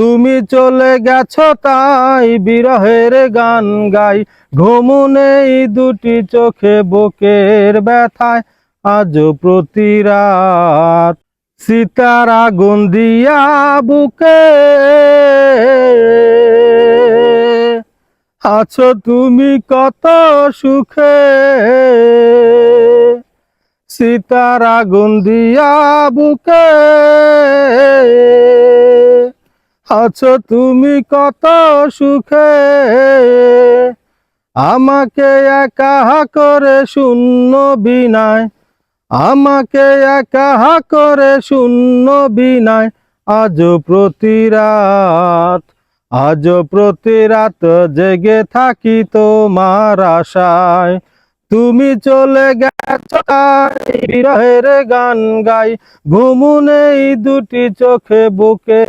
তুমি চলে গেছো তাই বিরহের গান গাই। ঘুমু নেই দুটি চোখে বুকের ব্যথায়। আজ প্রতি রাত সীতারা বুকে। আছো তুমি কত সুখে। সীতারা গন্দিয়া বুকে। আছো তুমি কত সুখে? আমাকে একা করে শূন্য বিনায়। আমাকে একা করে শূন্য বিনায়। আজ প্রতি রাত, আজ প্রতি রাত জেগে থাকি তোমার আশায়। তুমি চলে গেছ বিরহের গান গাই। ঘুমু নেই দুটি চোখে বুকে।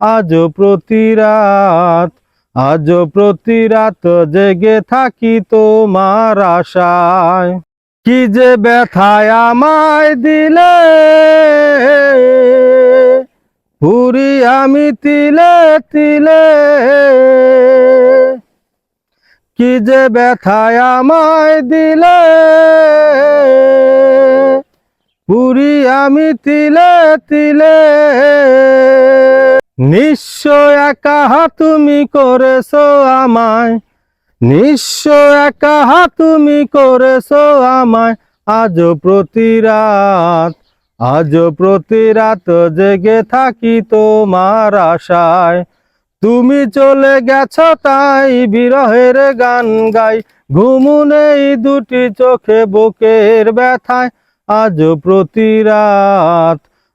আজ প্রতি রাত, আজ প্রতি রাত জেগে থাকি তোমার আশায়। কি যে ব্যথায় আমায় দিলে পুরি আমি তিলে তিলে। কি যে ব্যথায় আমায় দিলে পুরি আমি তিলে তিলে। নিশ্চয় একা তুমি করেছ আমায়। নিশ্চয় একা তুমি করেছ আমায়। আজ প্রতি রাত আজ প্রতি রাত জেগে থাকি তোমার আশায়। তুমি চলে গেছ তাই বিরহের গান গাই। ঘুমু নেই দুটি চোখে বুকের ব্যথায়। আজ প্রতি রাত